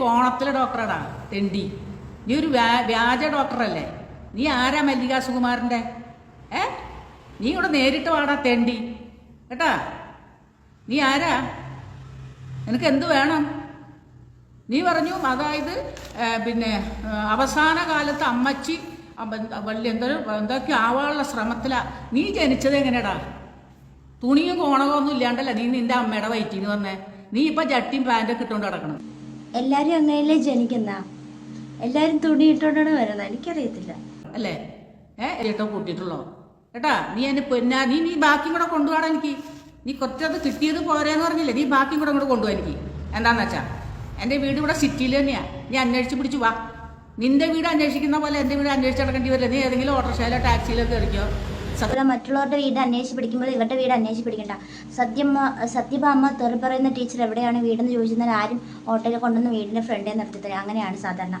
കോണത്തിലെ ഡോക്ടറാടാ തെണ്ടി. നീ ഒരു വ്യാ- വ്യാജ ഡോക്ടറല്ലേ. നീ ആരാ മല്ലിക സുകുമാരന്റെ? ഏ? നീ ഇവിടെ നേരിട്ട് വാടാ തെണ്ടി. കേട്ടാ? നീ ആരാ? നിനക്ക് എന്ത് വേണം? നീ പറഞ്ഞു അതായത് പിന്നെ അവസാന കാലത്ത് അമ്മച്ചി വലിയ എന്തൊരു എന്തൊക്കെ ആവാനുള്ള ശ്രമത്തിലാ. നീ ജനിച്ചത് എങ്ങനെയാടാ തുണിയും കോണകമൊന്നും ഇല്ലാണ്ടല്ല നീ നിന്റെ അമ്മയുടെ വയറ്റിന്ന് വന്നേ. നീ ഇപ്പൊ ജട്ടിയും പാന്റൊക്കെ ഇട്ടുകൊണ്ട് കിടക്കണം എല്ലാരും അങ്ങനെയല്ലേ ജനിക്കുന്ന? എല്ലാരും തുണി ഇട്ടോണ്ടാണ് വരുന്നത് എനിക്കറിയത്തില്ല. അല്ലേ? ഏ ചേട്ടോ കൂട്ടിയിട്ടുള്ളോ? കേട്ടാ നീ എന്നെ പൊന്നാ. നീ നീ ബാക്കിയും കൂടെ കൊണ്ടുപോകണം എനിക്ക്. നീ കുറച്ചത് കിട്ടിയത് പോരെന്ന് പറഞ്ഞില്ലേ? നീ ബാക്കിയും കൂടെ അങ്ങോട്ട് കൊണ്ടുപോകാൻ എനിക്ക്. എന്താന്ന് വെച്ചാ എന്റെ വീട് ഇവിടെ സിറ്റിയിൽ തന്നെയാ. നീ അന്വേഷിച്ച് പിടിച്ചു വാ. നിന്റെ വീട് അന്വേഷിക്കുന്ന പോലെ എന്റെ വീട് അന്വേഷിച്ച് നടക്കേണ്ടി വരില്ല. നീ ഏതെങ്കിലും ഓട്ടോറിക്ഷയിലോ ടാക്സിയിലോ കയറിക്കോ. സത്യം മറ്റുള്ളവരുടെ വീട് അന്വേഷിച്ച് പിടിക്കുമ്പോൾ ഇവരുടെ വീട് അന്വേഷിച്ച് പിടിക്കണ്ട. സത്യമ്മ സത്യഭാമ തെറി പറയുന്ന ടീച്ചർ എവിടെയാണ് വീടെന്ന് ചോദിച്ചാൽ ആരും ഓട്ടോയിൽ കൊണ്ടുവന്ന് വീടിന്റെ ഫ്രണ്ടേ തരാം അങ്ങനെയാണ് സാധാരണ.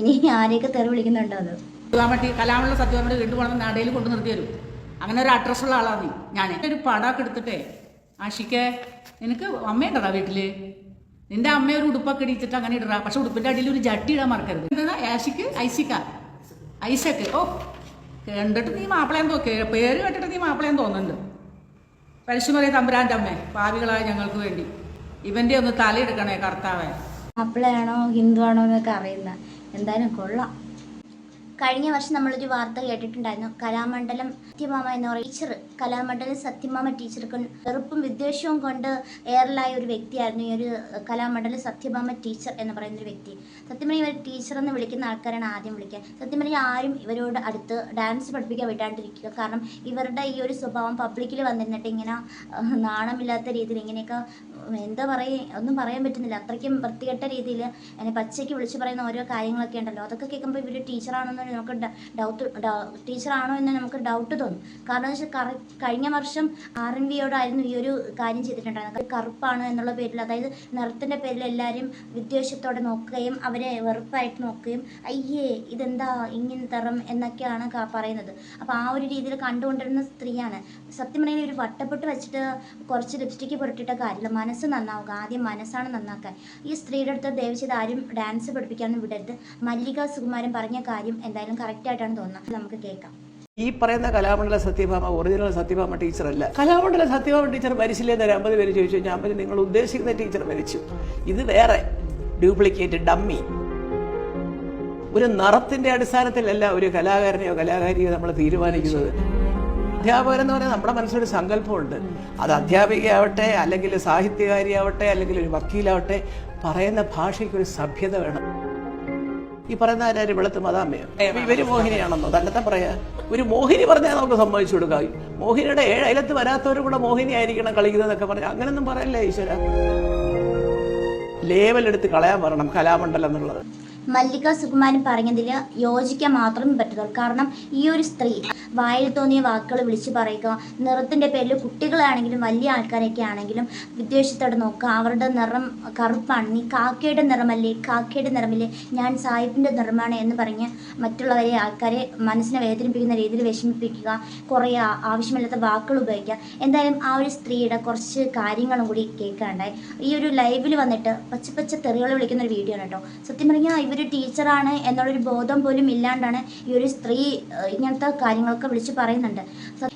ഇനി ആരെയൊക്കെ തെറി വിളിക്കുന്നുണ്ടോ അത്? കലാമട്ടി കലാമുള്ള സത്യഭാമയുടെ വീട് കൊണ്ടു നടയിൽ കൊണ്ടു നിർത്തി തരും. അങ്ങനെ ഒരു അഡ്രസ്സുള്ള ആളാണ് ഞാൻ ഒരു പടാക്ക് എടുത്തിട്ടേ. ആഷിക്കേ നിനക്ക് അമ്മയുണ്ടടാ വീട്ടിൽ? നിന്റെ അമ്മ ഒരു ഉടുപ്പൊക്കെ ഇടിച്ചിട്ട് അങ്ങനെ ഇടറാ. പക്ഷെ ഉടുപ്പിന്റെ അടിയിൽ ഒരു ജട്ടി ഇടാൻ മറക്കരുത്. എന്താ? ഐസിക്ക. ഐസക്ക്. ഓ കണ്ടിട്ട് നീ മാപ്പിളയെന്ന് തോ പേര് കേട്ടിട്ട് നീ മാപ്പിളയെന്ന് തോന്നുന്നുണ്ട്. പരിശുമറിയ തമ്പുരാന്റെ അമ്മേ പാവികളായ ഞങ്ങൾക്ക് വേണ്ടി. ഇവന്റെ ഒന്ന് തലയെടുക്കണേ കർത്താവേ. മാപ്പിളയാണോ ഹിന്ദു ആണോ എന്നൊക്കെ അറിയുന്ന എന്തായാലും കൊള്ളാം. കഴിഞ്ഞ വർഷം നമ്മളൊരു വാർത്ത കേട്ടിട്ടുണ്ടായിരുന്നു. കലാമണ്ഡലം സത്യമാമ എന്ന് പറയുന്ന ടീച്ചർ കലാമണ്ഡലം സത്യമാമ ടീച്ചർക്ക് വെറുപ്പും വിദ്വേഷവും കൊണ്ട് ഏറലായ ഒരു വ്യക്തിയായിരുന്നു ഈ ഒരു കലാമണ്ഡലം സത്യമാമ ടീച്ചർ എന്ന് പറയുന്ന ഒരു വ്യക്തി. സത്യം ഇവർ ടീച്ചർ എന്ന് വിളിക്കുന്ന ആൾക്കാരാണ് ആദ്യം വിളിക്കുക. സത്യം ആരും ഇവരോട് അടുത്ത് ഡാൻസ് പഠിപ്പിക്കാൻ വിടാണ്ടിരിക്കുക. കാരണം ഇവരുടെ ഈ ഒരു സ്വഭാവം പബ്ലിക്കിൽ വന്നിരുന്നിട്ട് ഇങ്ങനെ നാണമില്ലാത്ത രീതിയിൽ ഇങ്ങനെയൊക്കെ എന്താ പറയുക ഒന്നും പറയാൻ പറ്റുന്നില്ല. അത്രയ്ക്കും വൃത്തികെട്ട രീതിയിൽ എന്നെ പച്ചയ്ക്ക് വിളിച്ചു പറയുന്ന ഓരോ കാര്യങ്ങളൊക്കെ ഉണ്ടല്ലോ. അതൊക്കെ കേൾക്കുമ്പോൾ ഇവർ ടീച്ചറാണെന്ന് നമുക്ക് ഡൗട്ട് ടീച്ചറാണോ എന്ന് നമുക്ക് ഡൗട്ട് തോന്നും. കാരണം എന്ന് വെച്ചാൽ കഴിഞ്ഞ വർഷം ആർ എൻ വിയോടായിരുന്നു ഈ ഒരു കാര്യം ചെയ്തിട്ടുണ്ടായിരുന്നത്. കറുപ്പാണ് എന്നുള്ള പേരിൽ അതായത് നിറത്തിന്റെ പേരിൽ എല്ലാവരും വിദ്വേഷത്തോടെ നോക്കുകയും അവരെ വെറുപ്പായിട്ട് നോക്കുകയും അയ്യേ ഇതെന്താ ഇങ്ങനെ തരം? എന്നൊക്കെയാണ് പറയുന്നത്. അപ്പോൾ ആ ഒരു രീതിയിൽ കണ്ടുകൊണ്ടിരുന്ന സ്ത്രീയാണ്. സത്യം പറഞ്ഞാൽ ഒരു വട്ടപ്പെട്ട് വെച്ചിട്ട് കുറച്ച് ലിപ്സ്റ്റിക്ക് പുരട്ടിട്ട കാര്യമില്ല. മനസ്സ് നന്നാവുക ആദ്യം മനസ്സാണ് നന്നാക്കാൻ ഈ സ്ത്രീയുടെ അടുത്ത് ദേവിച്ചത് ആരും ഡാൻസ് പഠിപ്പിക്കാനും വിടരുത്. മല്ലിക സുകുമാരൻ പറഞ്ഞ കാര്യം എന്തായാലും കറക്റ്റ് ആയിട്ടാണ് തോന്നുന്നത്. നമുക്ക് കേൾക്കാം. ഈ പറയുന്ന കലാമണ്ഡല സത്യഭാമ ഒറിജിനൽ സത്യഭാമ ടീച്ചറല്ല കലാമണ്ഡല സത്യഭാമ ടീച്ചർ മരിച്ചില്ലേ എന്നൊരു അമ്പത് പേര് ചോദിച്ചു ഞാൻ പറഞ്ഞു നിങ്ങൾ ഉദ്ദേശിക്കുന്ന ടീച്ചർ മരിച്ചു. ഇത് വേറെ. ഡ്യൂപ്ലിക്കേറ്റ് ഡമ്മി ഒരു നിറത്തിന്റെ അടിസ്ഥാനത്തിലല്ല ഒരു കലാകാരനെയോ കലാകാരിയോ നമ്മൾ തീരുമാനിക്കുന്നത്. അധ്യാപകൻ എന്ന് പറയുന്നത് നമ്മുടെ മനസ്സിലൊരു സങ്കല്പമുണ്ട്. അത് അധ്യാപികയാവട്ടെ അല്ലെങ്കിൽ സാഹിത്യകാരിയാവട്ടെ അല്ലെങ്കിൽ ഒരു വക്കീലാവട്ടെ പറയുന്ന ഭാഷയ്ക്ക് ഒരു സഭ്യത വേണം. ഈ പറയുന്ന ആരും? വെളുത്ത് മതാമ്മയോ ഇവർ മോഹിനിയാണെന്നോ? തന്നത്തെ പറയാ. ഒരു മോഹിനി പറഞ്ഞാൽ നമുക്ക് സമ്മതിച്ചു കൊടുക്കാം. മോഹിനിയുടെ ഏഴ് അയലത്ത് വരാത്തവരും കൂടെ മോഹിനി ആയിരിക്കണം കളിക്കുന്നതെന്നൊക്കെ പറഞ്ഞാൽ അങ്ങനൊന്നും പറയല്ലേ ഈശ്വര? ലേവലെടുത്ത് കളയാൻ പറയണം കലാമണ്ഡലം എന്നുള്ളത്. മല്ലിക സുകുമാരൻ പറഞ്ഞതിൽ യോജിക്കാൻ മാത്രമേ പറ്റത്തുള്ളൂ. കാരണം ഈ ഒരു സ്ത്രീ വായിൽ തോന്നിയ വാക്കുകൾ വിളിച്ചു പറയുക. നിറത്തിന്റെ പേരിൽ കുട്ടികളാണെങ്കിലും വലിയ ആൾക്കാരൊക്കെ ആണെങ്കിലും വിദ്വേഷത്തോടെ നോക്കുക. അവരുടെ നിറം കറുപ്പാണ്. നീ കാക്കയുടെ നിറമല്ലേ? കാക്കയുടെ നിറമല്ലേ? ഞാൻ സായിപ്പിന്റെ നിറമാണ് എന്ന് പറഞ്ഞ് മറ്റുള്ളവരെ ആൾക്കാരെ മനസ്സിനെ വേദനിപ്പിക്കുന്ന രീതിയിൽ വിഷമിപ്പിക്കുക. കുറേ ആവശ്യമില്ലാത്ത വാക്കുകൾ ഉപയോഗിക്കുക. എന്തായാലും ആ ഒരു സ്ത്രീയുടെ കുറച്ച് കാര്യങ്ങളും കൂടി കേൾക്കാണ്ടായി ഈ ഒരു ലൈവിൽ വന്നിട്ട് പച്ച പച്ച തെറികൾ വിളിക്കുന്ന ഒരു വീഡിയോ ആണ് കേട്ടോ. സത്യം പറഞ്ഞാൽ ഇവർ ടീച്ചറാണ്. എന്നുള്ളൊരു ബോധം പോലും ഇല്ലാണ്ടാണ് ഈ ഒരു സ്ത്രീ ഇങ്ങനത്തെ ഇങ്ങനത്തെ വിളിച്ച് പറയുന്നുണ്ട്.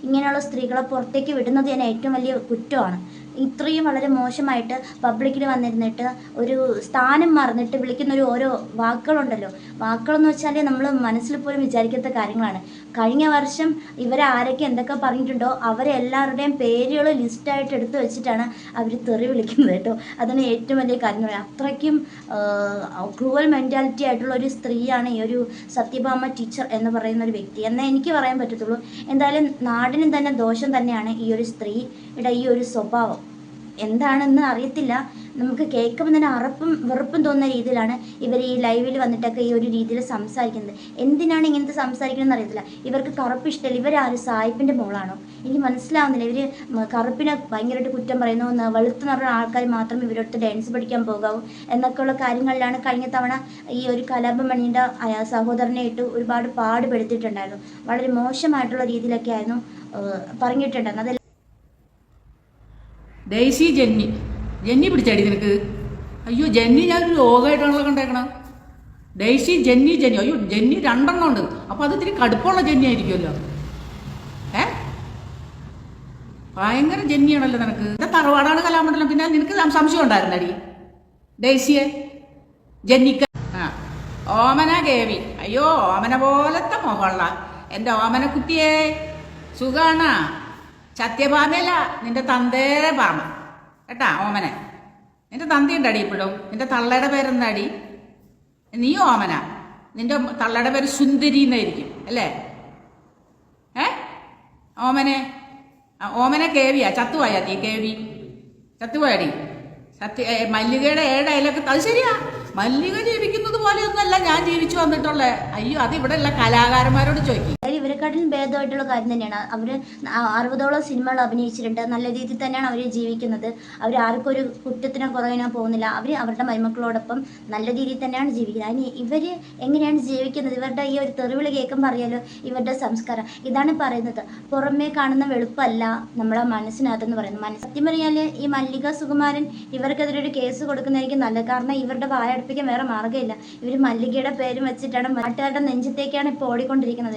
ഇങ്ങനെയുള്ള സ്ത്രീകളെ പുറത്തേക്ക് വിടുന്നത് തന്നെ ഏറ്റവും വലിയ കുറ്റമാണ്. ഇത്രയും വളരെ മോശമായിട്ട് പബ്ലിക്കിൽ വന്നിരുന്നിട്ട് ഒരു സ്ഥാനം മറന്നിട്ട് വിളിക്കുന്ന ഒരു ഓരോ വാക്കുകളുണ്ടല്ലോ. വാക്കുകളെന്ന് വെച്ചാൽ നമ്മൾ മനസ്സിൽ പോലും വിചാരിക്കാത്ത കാര്യങ്ങളാണ്. കഴിഞ്ഞ വർഷം ഇവരെ ആരൊക്കെ എന്തൊക്കെ പറഞ്ഞിട്ടുണ്ടോ അവരെല്ലാവരുടെയും പേരുകൾ ലിസ്റ്റായിട്ട് എടുത്ത് വെച്ചിട്ടാണ് അവർ തെറി വിളിക്കുന്നത് കേട്ടോ. അതാണ് ഏറ്റവും വലിയ കാര്യം അത്രയ്ക്കും ക്രൂവൽ മെന്റാലിറ്റി ആയിട്ടുള്ള ഒരു സ്ത്രീയാണ് ഈ ഒരു സത്യഭാമ ടീച്ചർ എന്ന് പറയുന്ന ഒരു വ്യക്തി. എന്നേ എനിക്ക് പറയാൻ പറ്റത്തുള്ളൂ. എന്തായാലും നാടിനും തന്നെ ദോഷം തന്നെയാണ് ഈ ഒരു സ്ത്രീയുടെ ഈ ഒരു സ്വഭാവം. എന്താണെന്ന് അറിയത്തില്ല. നമുക്ക് കേൾക്കുമ്പോൾ തന്നെ അറപ്പും വെറുപ്പും തോന്നുന്ന രീതിയിലാണ് ഇവർ ഈ ലൈവിൽ വന്നിട്ടൊക്കെ ഈ ഒരു രീതിയിൽ സംസാരിക്കുന്നത്. എന്തിനാണ് ഇങ്ങനത്തെ സംസാരിക്കണമെന്ന് അറിയത്തില്ല. ഇവർക്ക് കറുപ്പ് ഇഷ്ടമല്ല. ഇവരാരും? സായിപ്പിന്റെ മോളാണോ? എനിക്ക് മനസ്സിലാവുന്നില്ല. ഇവർ കറുപ്പിനെ ഭയങ്കരമായിട്ട് കുറ്റം പറയുന്നു വെളുത്ത് നിറഞ്ഞ ആൾക്കാർ മാത്രം ഇവരടുത്ത് ഡാൻസ് പഠിക്കാൻ പോകാവൂ എന്നൊക്കെയുള്ള കാര്യങ്ങളിലാണ് കഴിഞ്ഞ തവണ ഈ ഒരു കലാപമണിയുടെ സഹോദരനെ ഇട്ട് ഒരുപാട് പാടുപെടുത്തിയിട്ടുണ്ടായിരുന്നു. വളരെ മോശമായിട്ടുള്ള രീതിയിലൊക്കെ ആയിരുന്നു പറഞ്ഞിട്ടുണ്ടായിരുന്നു ഡെയ്സി ജെന്നി. ജെന്നി പിടിച്ചടി നിനക്ക്. അയ്യോ ജെന്നി ഞാനൊരു രോഗമായിട്ടാണല്ലോ കണ്ടേക്കണം. Daisy Jenny Jenny. അയ്യോ ജെന്നി രണ്ടെണ്ണം ഉണ്ട്. അപ്പോൾ അത് ഇത്തിരി കടുപ്പമുള്ള ജെന്നി ആയിരിക്കുമല്ലോ. ഏ? ഭയങ്കര ജെന്നിയാണല്ലോ നിനക്ക്. എന്താ തറവാടാണ് കലാമണ്ഡലം. പിന്നെ നിനക്ക് സംശയം ഉണ്ടായിരുന്നടി. ഡേസിയെ ജെന്നിക്ക ആ. ഓമന കേവി അയ്യോ ഓമന പോലത്തെ മുഖമുള്ള എന്റെ ഓമന കുട്ടിയേ സുഖാണ? സത്യഭാമയല്ല നിന്റെ തന്തേരെ ഭാമ. കേട്ടാ ഓമനെ? നിന്റെ തന്തിയുണ്ടടി ഇപ്പോഴും. നിന്റെ തള്ളയുടെ പേരെന്താടി? നീ ഓമന. നിന്റെ തള്ളയുടെ പേര് സുന്ദരി എന്നായിരിക്കും അല്ലേ? ഏ? ഓമനെ? ഓമന കേവിയാ ചത്തുവായാ നീ കേവി. ചത്തുപോയടി. സത്യ മല്ലികയുടെ ഏഴ് അത് ശരിയാ. മല്ലിക ജീവിക്കുന്നത് പോലെയൊന്നല്ല ഞാൻ ജീവിച്ചു വന്നിട്ടുള്ളേ. അയ്യോ അത് ഇവിടെ ഉള്ള കലാകാരന്മാരോട് ചോദിക്കും. ഇവരെക്കാട്ടിലും ഭേദമായിട്ടുള്ള കാര്യം തന്നെയാണ്. അവർ അറുപതോളം സിനിമകൾ അഭിനയിച്ചിട്ടുണ്ട്. നല്ല രീതിയിൽ തന്നെയാണ് അവർ ജീവിക്കുന്നത്. അവർ ആർക്കും ഒരു കുറ്റത്തിനോ കുറവിനോ പോകുന്നില്ല. അവർ അവരുടെ മരുമക്കളോടൊപ്പം നല്ല രീതിയിൽ തന്നെയാണ് ജീവിക്കുന്നത്. അതിന് ഇവർ എങ്ങനെയാണ് ജീവിക്കുന്നത്? ഇവരുടെ ഈ ഒരു തെറിവിളി കേൾക്കുമ്പോൾ അറിയാലോ ഇവരുടെ സംസ്കാരം. ഇതാണ് പറയുന്നത്. പുറമേ കാണുന്ന വെളുപ്പല്ല നമ്മളെ മനസ്സിനകത്തെന്ന് പറയുന്നത്. മനസ്സ് സത്യം പറഞ്ഞാൽ ഈ മല്ലിക സുകുമാരൻ ഇവർക്കെതിരെ ഒരു കേസ് കൊടുക്കുന്നതായിരിക്കും നല്ലത്. കാരണം ഇവരുടെ വായടപ്പിക്കാൻ വേറെ മാർഗമില്ല. ഇവർ മല്ലികയുടെ പേരും വെച്ചിട്ടാണ് നാട്ടുകാരുടെ നെഞ്ചത്തേക്കാണ് ഇപ്പോൾ ഓടിക്കൊണ്ടിരിക്കുന്നത്.